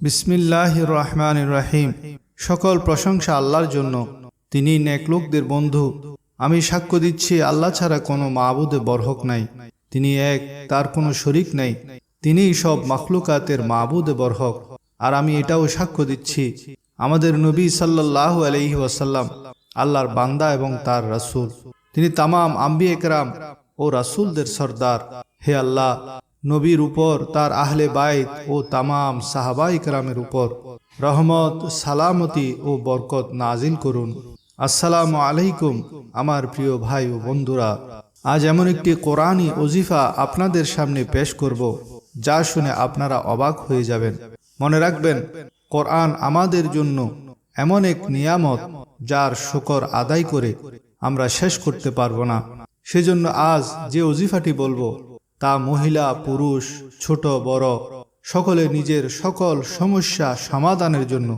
বিসমিল্লাহ রহমান রাহিম। সকল প্রশংসা আল্লাহর জন্য। তিনি নেকলোকদের বন্ধু। আমি সাক্ষ্য দিচ্ছি, আল্লাহ ছাড়া কোনো মাবুদে বরহক নাই। তিনি এক, তার কোনো শরিক নাই। তিনিই সব মাখলুকাতের মাবুদে বরহক। আর আমি এটাও সাক্ষ্য দিচ্ছি, আমাদের নবী সাল্লাহ আলহি ওয়াসাল্লাম, আল্লাহর বান্দা এবং তার রাসূল। তিনি তামাম আম্বি একরাম ও রাসূলদের সর্দার। হে আল্লাহ নবীর উপর, তার আহলে বাইত ও তামাম সাহাবা ইকরামের উপর। রহমত, সালামতি ও বরকত নাজিল করুন। আসসালামু আলাইকুম, আমার প্রিয় ভাই ও বন্ধুরা। আজ এমন একটি কোরআনই ওজিফা আপনাদের সামনে পেশ করব, যা শুনে আপনারা অবাক হয়ে যাবেন। মনে রাখবেন, কোরআন আমাদের জন্য এমন এক নিয়ামত যার শুকর আদায় করে আমরা শেষ করতে পারব না। সেজন্য আজ যে ওজিফাটি বলব তা মহিলা, পুরুষ, ছোট, বড়, সকলে নিজের সকল সমস্যা সমাধানের জন্য,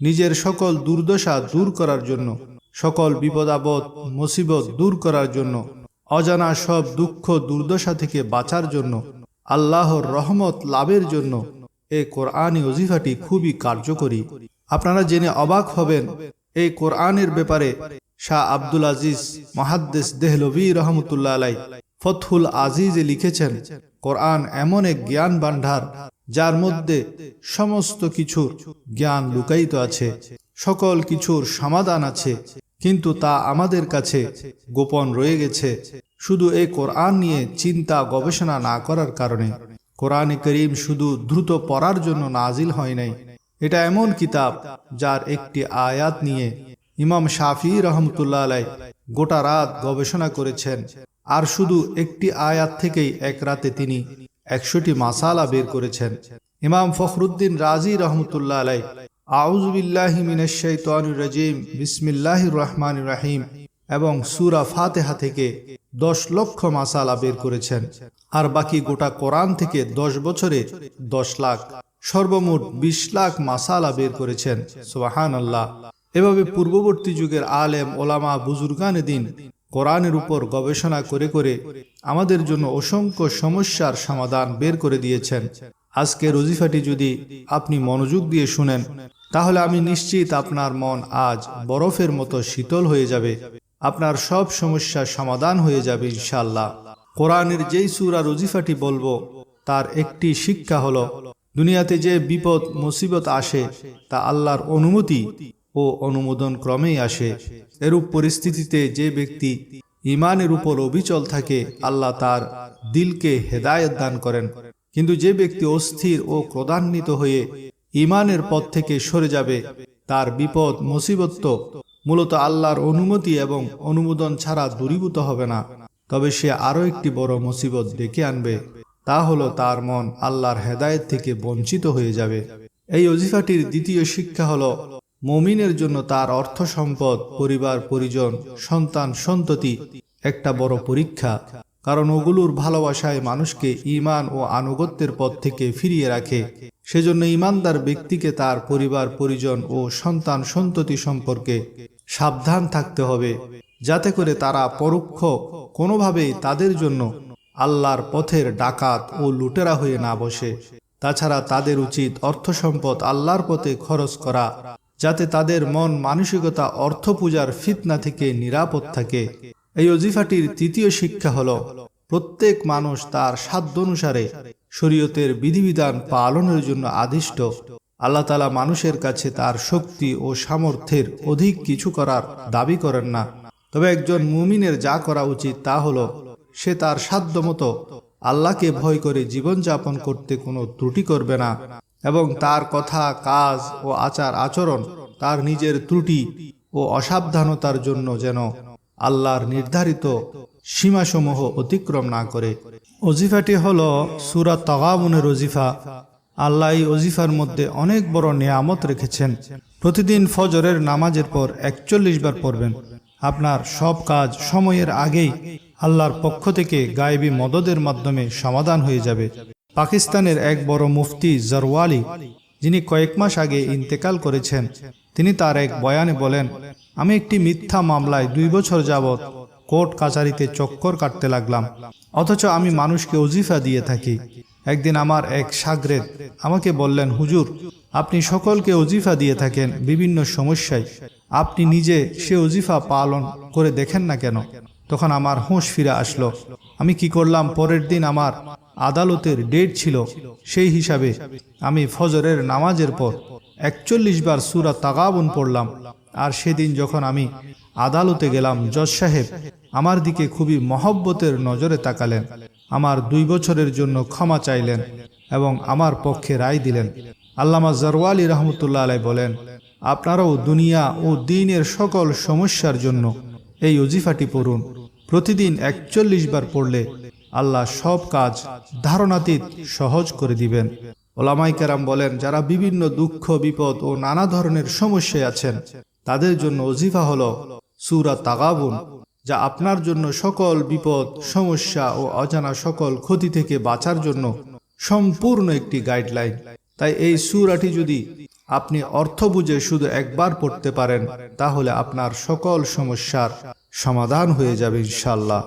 নিজের সকল দুর্দশা দূর করার জন্য, সকল বিপদাবদ মুসিবত দূর করার জন্য, অজানা সব দুঃখ, দুর্দশা থেকে বাঁচার জন্য, আল্লাহর রহমত লাভের জন্য এই কোরআনী অজিফাটি খুবই কার্যকরী। আপনারা জেনে অবাক হবেন, এই কোরআনের ব্যাপারে শাহ আব্দুল আজিজ মহাদ্দেস দেহলভি রহমতুল্লাহ আলাই ফতহুল আজিজে লিখেছেন, কোরআন এমন এক জ্ঞান ভাণ্ডার, যার মধ্যে সমস্ত কিছুর জ্ঞান লুকায়িত আছে, সকল কিছুর সমাধান আছে, কিন্তু তা আমাদের কাছে গোপন রয়ে গেছে। শুধু এই কোরআন নিয়ে চিন্তা গবেষণা না করার কারণে। কোরআনে করিম শুধু দ্রুত পড়ার জন্য নাজিল হয় নাই। এটা এমন কিতাব যার একটি আয়াত নিয়ে ইমাম শাফি রহমতুল্লাহ গোটা রাত গবেষণা করেছেন। আর শুধু একটি আয়াত থেকেই এক রাতে তিনি একশোটি মাসালা বের করেছেন। ইমাম ফখরুদ্দিন রাজি রহমতুল্লাহ আলাই রহমান রাহিম। এবং সুরা ফাতেহা থেকে দশ লক্ষ মাসালা বের করেছেন। আর বাকি গোটা কোরআন থেকে দশ বছরে দশ লাখ, সর্বমোট বিশ লাখ মাসালা বের করেছেন। সোহান আল্লাহ এভাবে পূর্ববর্তী যুগের আলেম, ওলামা, বুজুর্গান দিন কোরআনের উপর গবেষণা করে করে আমাদের জন্য অসংখ্য সমস্যার সমাধান বের করে দিয়েছেন। আজকে রজিফাটি যদি আপনি মনোযোগ দিয়ে শুনেন, তাহলে আমি নিশ্চিত আপনার মন আজ বরফের মতো শীতল হয়ে যাবে। আপনার সব সমস্যার সমাধান হয়ে যাবে ইনশাল্লাহ কোরআনের যেই সুরা রজিফাটি বলব, তার একটি শিক্ষা হলো, দুনিয়াতে যে বিপদ, মুসিবত আসে, তা আল্লাহর অনুমতি ও অনুমোদন ক্রমেই আসে। এরূপ পরিস্থিতিতে যে ব্যক্তি ইমানের উপর অবিচল থাকে, আল্লাহ তার দিলকে হেদায়ত দান করেন। কিন্তু যে ব্যক্তি অস্থির ও ক্রোধান্বিত হয়ে ইমানের পথ থেকে সরে যাবে, তার বিপদ, মুসিবত মূলত আল্লাহর অনুমতি এবং অনুমোদন ছাড়া দূরীভূত হবে না। তবে সে আরও একটি বড় মুসিবত ডেকে আনবে, তা হলো তার মন আল্লাহর হেদায়েত থেকে বঞ্চিত হয়ে যাবে। এই অজিফাটির দ্বিতীয় শিক্ষা হলো মমিনের জন্য তার অর্থ সম্পদ, পরিবার, পরিজন, সন্তান, সন্ততি একটা বড় পরীক্ষা। কারণ ওগুলোর ভালোবাসায় মানুষকে ইমান ও আনুগত্যের পথ থেকে ফিরিয়ে রাখে। সেজন্য ইমানদার ব্যক্তিকে তার পরিবার, পরিজন ও সন্তান, সন্ততি সম্পর্কে সাবধান থাকতে হবে। যাতে করে তারা পরোক্ষ কোনোভাবেই তাদের জন্য আল্লাহর পথের ডাকাত ও লুটেরা হয়ে না বসে। তাছাড়া তাদের উচিত অর্থ সম্পদ আল্লাহর পথে খরচ করা। যাতে তাদের মন মানসিকতা অর্থ পূজার ফিতনা থেকে নিরাপদ থাকে। এই অজিফাটির তৃতীয় শিক্ষা হল, প্রত্যেক মানুষ তার সাধ্য অনুসারে শরীয়তের বিধিবিধান পালনের জন্য আদিষ্ট। আল্লাহ তালা মানুষের কাছে তার শক্তি ও সামর্থ্যের অধিক কিছু করার দাবি করেন না। তবে একজন মুমিনের যা করা উচিত তা হল, সে তার সাধ্য মতো আল্লাহকে ভয় করে জীবনযাপন করতে কোনো ত্রুটি করবে না। এবং তার কথা, কাজ ও আচার আচরণ, তার নিজের ত্রুটি ও অসাবধানতার জন্য যেন আল্লাহর নির্ধারিত সীমাসমূহ অতিক্রম না করে। অজিফাটি হল সুরা তগাবনের অজিফা আল্লাহ এই অজিফার মধ্যে অনেক বড় নিয়ামত রেখেছেন। প্রতিদিন ফজরের নামাজের পর একচল্লিশ বার পড়বেন। আপনার সব কাজ সময়ের আগেই আল্লাহর পক্ষ থেকে গায়েবী মদদের মাধ্যমে সমাধান হয়ে যাবে। পাকিস্তানের এক বড় মুফতি জরওয়ালি, যিনি কয়েক মাস আগে ইন্তেকাল করেছেন, তিনি তার এক বয়ানে বলেন, আমি একটি মিথ্যা মামলায় দুই বছর যাবৎ কোর্ট কাচারিতে চক্কর কাটতে লাগলাম, অথচ আমি মানুষকে অজিফা দিয়ে থাকি। একদিন আমার এক সাগরেদ আমাকে বললেন, হুজুর, আপনি সকলকে অজিফা দিয়ে থাকেন বিভিন্ন সমস্যায়। আপনি নিজে সে অজিফা পালন করে দেখেন না কেন? তখন আমার হুঁশ ফিরে আসলো। আমি কি করলাম? পরের দিন আমার আদালতের ডেট ছিল সেই হিসাবে আমি ফজরের নামাজের পর একচল্লিশ বার সুরা তাগাবন পড়লাম। আর সেদিন যখন আমি আদালতে গেলাম, জজ সাহেব আমার দিকে খুবই মহব্বতের নজরে তাকালেন। আমার দুই বছরের জন্য ক্ষমা চাইলেন এবং আমার পক্ষে রায় দিলেন। আল্লামা জরওয়ালি রহমতুল্লাহ আলাই বলেন, আপনারাও দুনিয়া ও দিনের সকল সমস্যার জন্য এই অজিফাটি পড়ুন। প্রতিদিন একচল্লিশ বার পড়লে আল্লাহ সব কাজ ধারণাতীত সহজ করে দিবেন। ওলামাই কেরাম বলেন, যারা বিভিন্ন দুঃখ, বিপদ ও নানা ধরনের সমস্যায় আছেন, তাদের জন্য অজিফা হল সুরা তাগাবুন, যা আপনার জন্য সকল বিপদ, সমস্যা ও অজানা সকল ক্ষতি থেকে বাঁচার জন্য সম্পূর্ণ একটি গাইডলাইন। তাই এই সুরাটি যদি আপনি অর্থ বুঝে শুধু একবার পড়তে পারেন, তাহলে আপনার সকল সমস্যার সমাধান হয়ে যাবে ইনশাল্লাহ